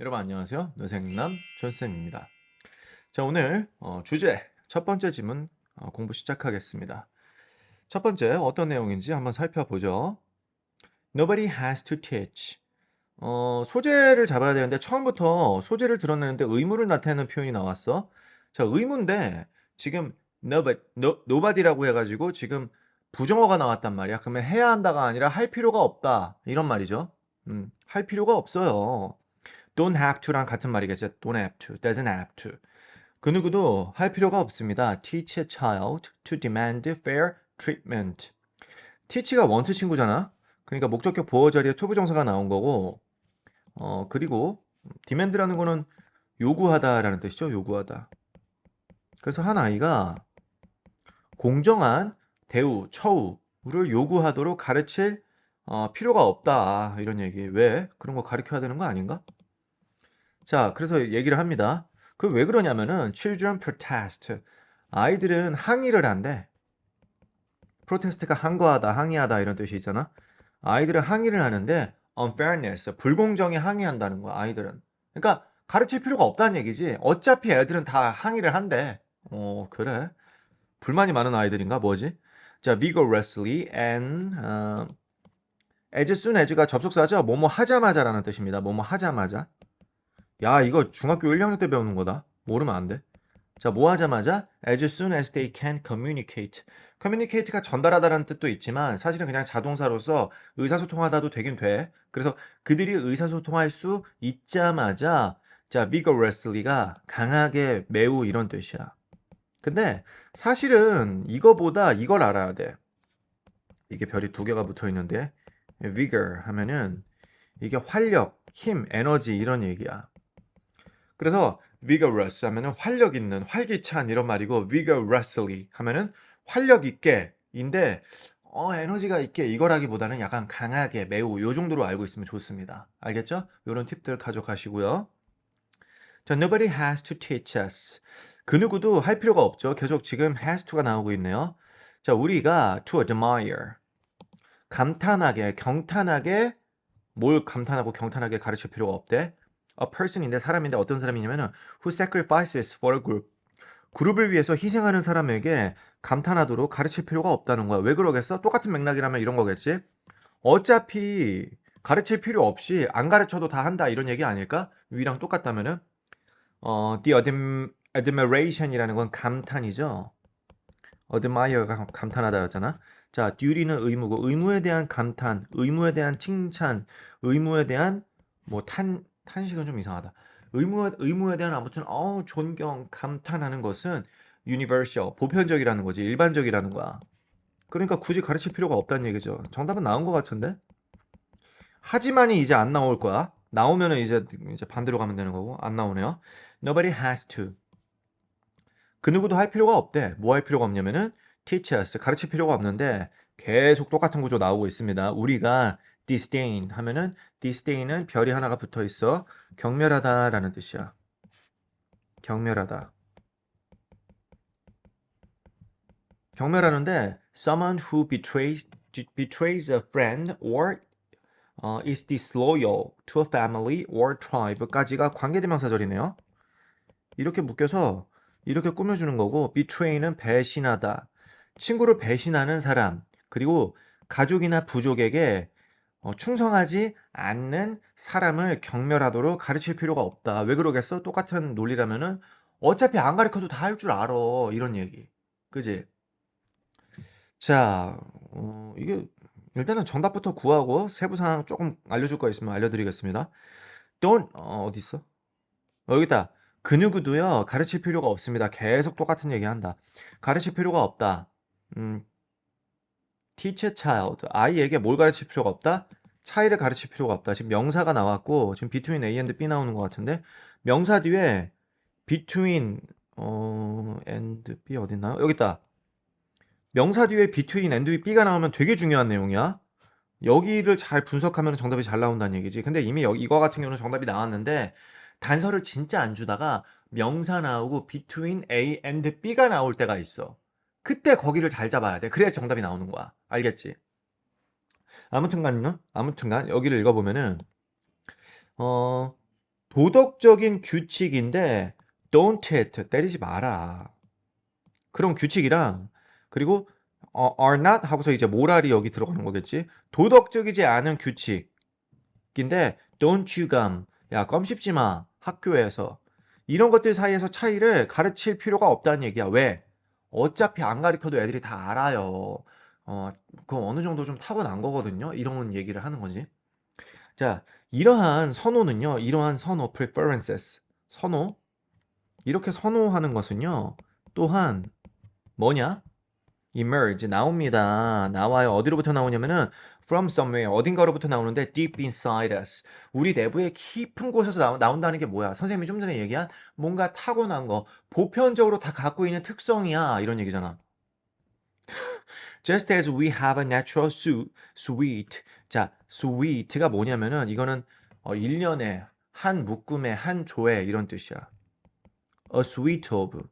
여러분 안녕하세요. 뇌생남 존쌤입니다. 자 오늘 어, 주제 첫 번째 질문 어, 공부 시작하겠습니다. 첫 번째 어떤 내용인지 한번 살펴보죠. Nobody has to teach. 어, 소재를 잡아야 되는데 처음부터 소재를 드러내는데 의무를 나타내는 표현이 나왔어. 자 의무인데 지금 nobody, no, nobody라고 해가지고 지금 부정어가 나왔단 말이야. 그러면 해야 한다가 아니라 할 필요가 없다 이런 말이죠. 음, 할 필요가 없어요. Don't have to랑 같은 말이겠죠. don't have to, doesn't have to. 그 누구도 할 필요가 없습니다. teach a child to demand fair treatment. teach가 want 친구잖아. 그러니까 목적격 보호 자리에 to 부정사가 나온 거고, 어 그리고 demand라는 거는 요구하다라는 뜻이죠. 요구하다. 그래서 한 아이가 공정한 대우, 처우를 요구하도록 가르칠 어, 필요가 없다 이런 얘기. 왜 그런 거 가르쳐야 되는 거 아닌가? 자, 그래서 얘기를 합니다. 그 왜 그러냐면은 children protest. 아이들은 항의를 한대. protest가 항거하다, 항의하다 이런 뜻이 있잖아. 아이들은 항의를 하는데 unfairness, 불공정에 항의한다는 거야, 아이들은. 그러니까 가르칠 필요가 없다는 얘기지. 어차피 애들은 다 항의를 한대. 어, 그래. 불만이 많은 아이들인가 뭐지? 자, vigorously and 어, as soon as가 접속사죠. 뭐뭐 하자마자라는 뜻입니다. 뭐뭐 하자마자. 야, 이거 중학교 1학년 때 배우는 거다. 모르면 안 돼. 자, 뭐 하자마자 as soon as they can communicate. communicate가 전달하다라는 뜻도 있지만 사실은 그냥 자동사로서 의사소통하다도 되긴 돼. 그래서 그들이 의사소통할 수 있자마자 자, vigorously가 강하게 매우 이런 뜻이야. 근데 사실은 이거보다 이걸 알아야 돼. 이게 별이 두 개가 붙어 있는데 vigor 하면은 이게 활력, 힘, 에너지 이런 얘기야. 그래서 vigorous 하면은 활력 있는, 활기찬 이런 말이고 vigorously 하면은 활력 있게인데 어 에너지가 있게 이거라기보다는 약간 강하게 매우 요 정도로 알고 있으면 좋습니다. 알겠죠? 요런 팁들 가져가시고요. 자, nobody has to teach us. 그 누구도 할 필요가 없죠. 계속 지금 has to가 나오고 있네요. 자, 우리가 to admire. 감탄하게, 경탄하게 뭘 감탄하고 경탄하게 가르칠 필요가 없대. A person인데 사람인데 어떤 사람이냐면은 who sacrifices for a group. 그룹을 위해서 희생하는 사람에게 감탄하도록 가르칠 필요가 없다는 거야. 왜 그러겠어? 똑같은 맥락이라면 이런 거겠지. 어차피 가르칠 필요 없이 안 가르쳐도 다 한다 이런 얘기 아닐까? 위랑 똑같다면은 어, the adm, admiration이라는 건 감탄이죠. admire가 감탄하다였잖아. 자, duty는 의무고 의무에 대한 감탄, 의무에 대한 칭찬, 의무에 대한 뭐 탄, 탄식은 좀 이상하다. 의무 의무에 대한 아무튼 어 존경, 감탄하는 것은 universal, 보편적이라는 거지. 일반적이라는 거야. 그러니까 굳이 가르칠 필요가 없다는 얘기죠. 정답은 나온 것 같은데. 하지만이 이제 안 나올 거야. 나오면은 이제 이제 반대로 가면 되는 거고 안 나오네요. Nobody has to. 그 누구도 할 필요가 없대. 뭐 할 필요가 없냐면은 teach us 가르칠 필요가 없는데 계속 똑같은 구조 나오고 있습니다. 우리가 disdain 하면은 disdain은 별이 하나가 붙어 있어 경멸하다라는 뜻이야. 경멸하다. 경멸하는데 someone who betrays betrays a friend or 어, is disloyal to a family or tribe까지가 관계대명사절이네요. 이렇게 묶여서 이렇게 꾸며주는 거고 betray는 배신하다. 친구를 배신하는 사람 그리고 가족이나 부족에게 어, 충성하지 않는 사람을 경멸하도록 가르칠 필요가 없다. 왜 그러겠어? 똑같은 논리라면은 어차피 안 가르쳐도 다 할 줄 알아. 이런 얘기. 그지? 자, 어, 이게 일단은 정답부터 구하고 세부 사항 조금 알려줄 거 있으면 알려드리겠습니다. don't 어, 어디 있어? 어, 여기 있다. 그 누구도요 가르칠 필요가 없습니다. 계속 똑같은 얘기한다. 가르칠 필요가 없다. 음, teach a child 아이에게 뭘 가르칠 필요가 없다? 차이를 가르칠 필요가 없다. 지금 명사가 나왔고 지금 between A and B 나오는 것 같은데 명사 뒤에 between 어 and B 어디 있나요? 여기 있다. 명사 뒤에 between and B가 나오면 되게 중요한 내용이야. 여기를 잘 분석하면 정답이 잘 나온다는 얘기지. 근데 이미 여기 이거 같은 경우는 정답이 나왔는데 단서를 진짜 안 주다가 명사 나오고 between A and B가 나올 때가 있어. 그때 거기를 잘 잡아야 돼. 그래야 정답이 나오는 거야. 알겠지? 아무튼간요. 아무튼간 여기를 읽어보면은 어 도덕적인 규칙인데 don't hit 때리지 마라. 그런 규칙이랑 그리고 어, are not 하고서 이제 모랄이 여기 들어가는 거겠지. 도덕적이지 않은 규칙인데 don't chew gum. 야, 껌 씹지 마. 학교에서. 이런 것들 사이에서 차이를 가르칠 필요가 없다는 얘기야. 왜? 어차피 안 가르쳐도 애들이 다 알아요. 어, 그럼 어느 정도 좀 타고난 거거든요. 이런 얘기를 하는 거지. 자, 이러한 선호는요. 이러한 선호 preferences. 선호. 이렇게 선호하는 것은요. 또한 뭐냐? Emerge 나옵니다. 나와요. 어디로부터 나오냐면은 from somewhere 어딘가로부터 나오는데 deep inside us. 우리 내부의 깊은 곳에서 나오, 나온다는 게 뭐야? 선생님이 좀 전에 얘기한 뭔가 타고난 거, 보편적으로 다 갖고 있는 특성이야. 이런 얘기잖아. Just as we have a natural su- sweet. 자, sweet가 뭐냐면은 이거는 어, 일년에 한 묶음에 한 조에 이런 뜻이야. A suite of.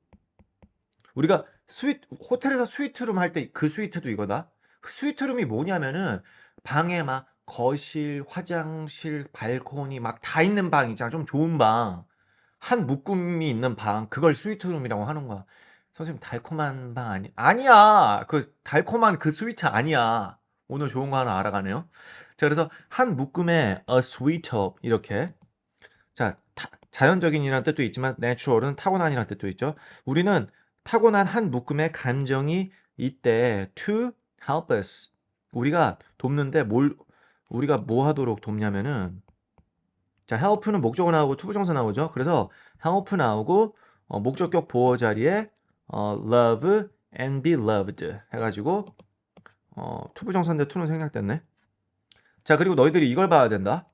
우리가 스윗 호텔에서 스위트룸 할 때 그 스위트도 이거다. 스위트룸이 뭐냐면은 방에 막 거실, 화장실, 발코니 막 다 있는 방 있잖아. 좀 좋은 방. 한 묶음이 있는 방. 그걸 스위트룸이라고 하는 거야. 선생님 달콤한 방 아니 아니야. 그 달콤한 그 스위트 아니야. 오늘 좋은 거 하나 알아가네요. 자, 그래서 한 묶음에 a sweet of 이렇게 자, 타- 자연적인이라는 뜻도 있지만 natural은 타고난이라는 뜻도 있죠. 우리는 타고난 한 묶음의 감정이 있대. to help us. 우리가 돕는데 뭘 우리가 뭐 하도록 돕냐면은 자, help는 목적어 나오고 투부정사 나오죠. 그래서 help 나오고 어, 목적격 보호 자리에 어, love and be loved 해가지고 어, 투부정사인데 to는 생략됐네. 자, 그리고 너희들이 이걸 봐야 된다.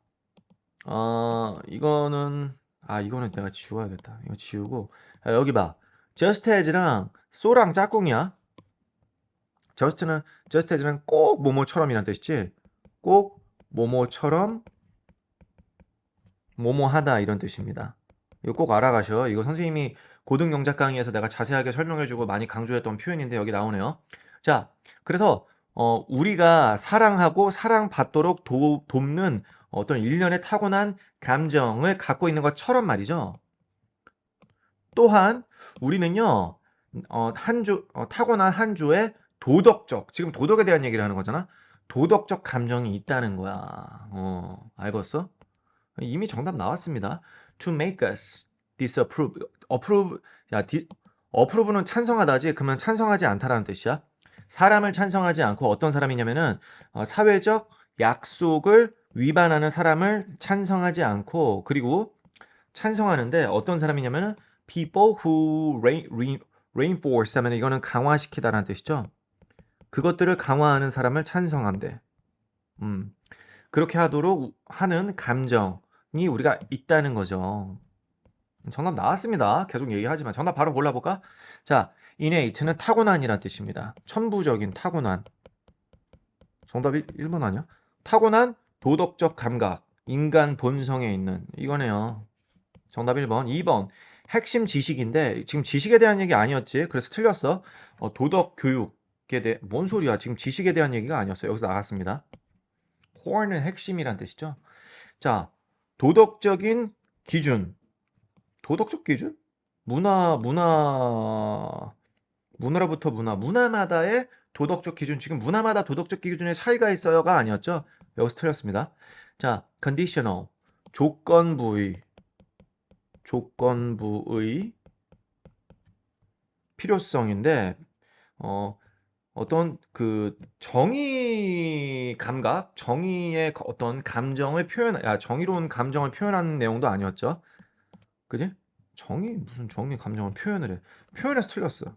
어, 이거는 아, 이거는 내가 지워야겠다. 이거 지우고 아, 여기 봐. Just as랑 so랑 짝꿍이야. just는 just as는 꼭 뭐뭐처럼이란 뜻이지. 꼭 뭐뭐처럼 뭐뭐하다 이런 뜻입니다. 이거 꼭 알아가셔. 이거 선생님이 고등 영작 강의에서 내가 자세하게 설명해주고 많이 강조했던 표현인데 여기 나오네요. 자, 그래서 어, 우리가 사랑하고 사랑받도록 도, 돕는 어떤 일련의 타고난 감정을 갖고 있는 것처럼 말이죠. 또한 우리는요, 어, 한 조, 어, 타고난 한 조의 도덕적, 지금 도덕에 대한 얘기를 하는 거잖아. 도덕적 감정이 있다는 거야. 어, 알겠어? 이미 정답 나왔습니다. To make us disapprove. approve, 야, 디, approve는 찬성하다지. 그러면 찬성하지 않다라는 뜻이야. 사람을 찬성하지 않고 어떤 사람이냐면은 어, 사회적 약속을 위반하는 사람을 찬성하지 않고 그리고 찬성하는데 어떤 사람이냐면은 people who re, re, reinforce 하면 이거는 강화시키다라는 뜻이죠. 그것들을 강화하는 사람을 찬성한대. 음. 그렇게 하도록 하는 감정이 우리가 있다는 거죠. 정답 나왔습니다. 계속 얘기하지만 정답 바로 골라볼까? 자, innate는 타고난이라는 뜻입니다. 천부적인 타고난. 정답 1, 번 아니야? 타고난 도덕적 감각, 인간 본성에 있는 이거네요. 정답 1번. 2번. 핵심 지식인데 지금 지식에 대한 얘기 아니었지. 그래서 틀렸어. 어, 도덕 교육에 대해 뭔 소리야? 지금 지식에 대한 얘기가 아니었어요. 여기서 나갔습니다. core는 핵심이란 뜻이죠. 자, 도덕적인 기준. 도덕적 기준? 문화, 문화, 문화로부터 문화, 문화마다의 도덕적 기준. 지금 문화마다 도덕적 기준에 차이가 있어요가 아니었죠? 여기서 틀렸습니다. 자, conditional. 조건부의. 조건부의 필요성인데, 어, 어떤 그 정의 감각, 정의의 거- 어떤 감정을 표현, 야, 정의로운 감정을 표현하는 내용도 아니었죠? 그지? 정의, 무슨 정의 감정을 표현을 해. 표현해서 틀렸어.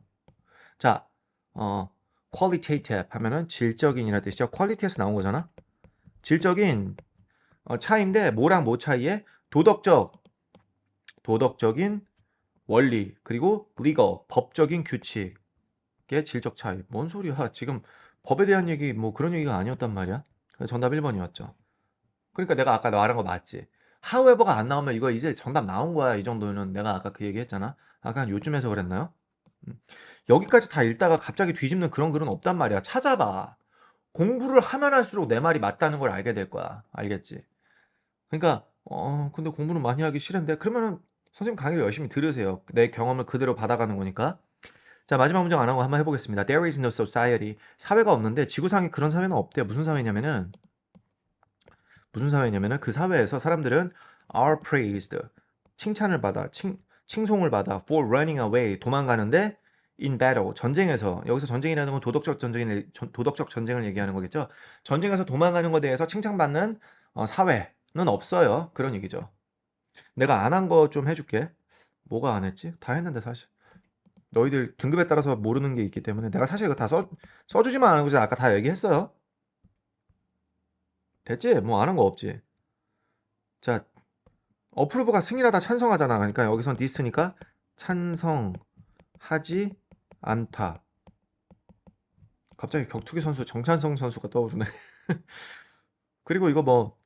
자, 어, qualitative 하면은 질적인이라 뜻이죠. quality에서 나온 거잖아. 질적인 어, 차이인데 뭐랑 뭐 차이에 도덕적, 도덕적인 원리 그리고 legal 법적인 규칙의 질적 차이. 뭔 소리야? 지금 법에 대한 얘기 뭐 그런 얘기가 아니었단 말이야. 정답 1번이었죠. 그러니까 내가 아까 말한 거 맞지? however가 안 나오면 이거 이제 정답 나온 거야. 이 정도는 내가 아까 그 얘기 했잖아. 아까 한 요쯤에서 그랬나요? 음. 여기까지 다 읽다가 갑자기 뒤집는 그런 글은 없단 말이야. 찾아봐. 공부를 하면 할수록 내 말이 맞다는 걸 알게 될 거야. 알겠지? 그러니까 어 근데 공부는 많이 하기 싫은데 그러면은 선생님 강의를 열심히 들으세요. 내 경험을 그대로 받아가는 거니까. 자 마지막 문장 안 하고 한번 해 보겠습니다. There is no society. 사회가 없는데 지구상에 그런 사회는 없대요. 무슨 사회냐면은 무슨 사회냐면은 그 사회에서 사람들은 are praised. 칭찬을 받아. 칭 칭송을 받아 for running away. 도망가는데 in battle. 전쟁에서 여기서 전쟁이라는 건 도덕적 전쟁을 전- 도덕적 전쟁을 얘기하는 거겠죠. 전쟁에서 도망가는 것에 대해서 칭찬받는 어, 사회는 없어요. 그런 얘기죠. 내가 안 한 거 좀 해줄게. 뭐가 안 했지? 다 했는데 사실. 너희들 등급에 따라서 모르는 게 있기 때문에 내가 사실 이거 다 써, 써주지만 않은 거지 아까 다 얘기했어요. 됐지? 뭐 안 한 거 없지? 자, 어프로브가 승인하다 찬성하잖아. 그러니까 여기선 디스니까 찬성하지 않다. 갑자기 격투기 선수 정찬성 선수가 떠오르네. 그리고 이거 뭐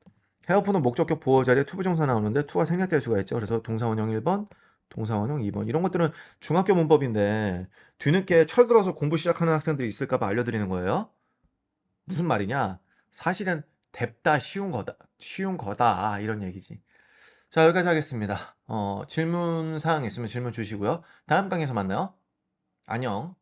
헤어푸는 목적격 보호 자리에 투부정사 나오는데 투가 생략될 수가 있죠. 그래서 동사원형 1번, 동사원형 2번. 이런 것들은 중학교 문법인데 뒤늦게 철들어서 공부 시작하는 학생들이 있을까 봐 알려드리는 거예요. 무슨 말이냐? 사실은 뎁다 쉬운 거다. 쉬운 거다. 이런 얘기지. 자, 여기까지 하겠습니다. 어, 질문 사항 있으면 질문 주시고요. 다음 강의에서 만나요. 안녕.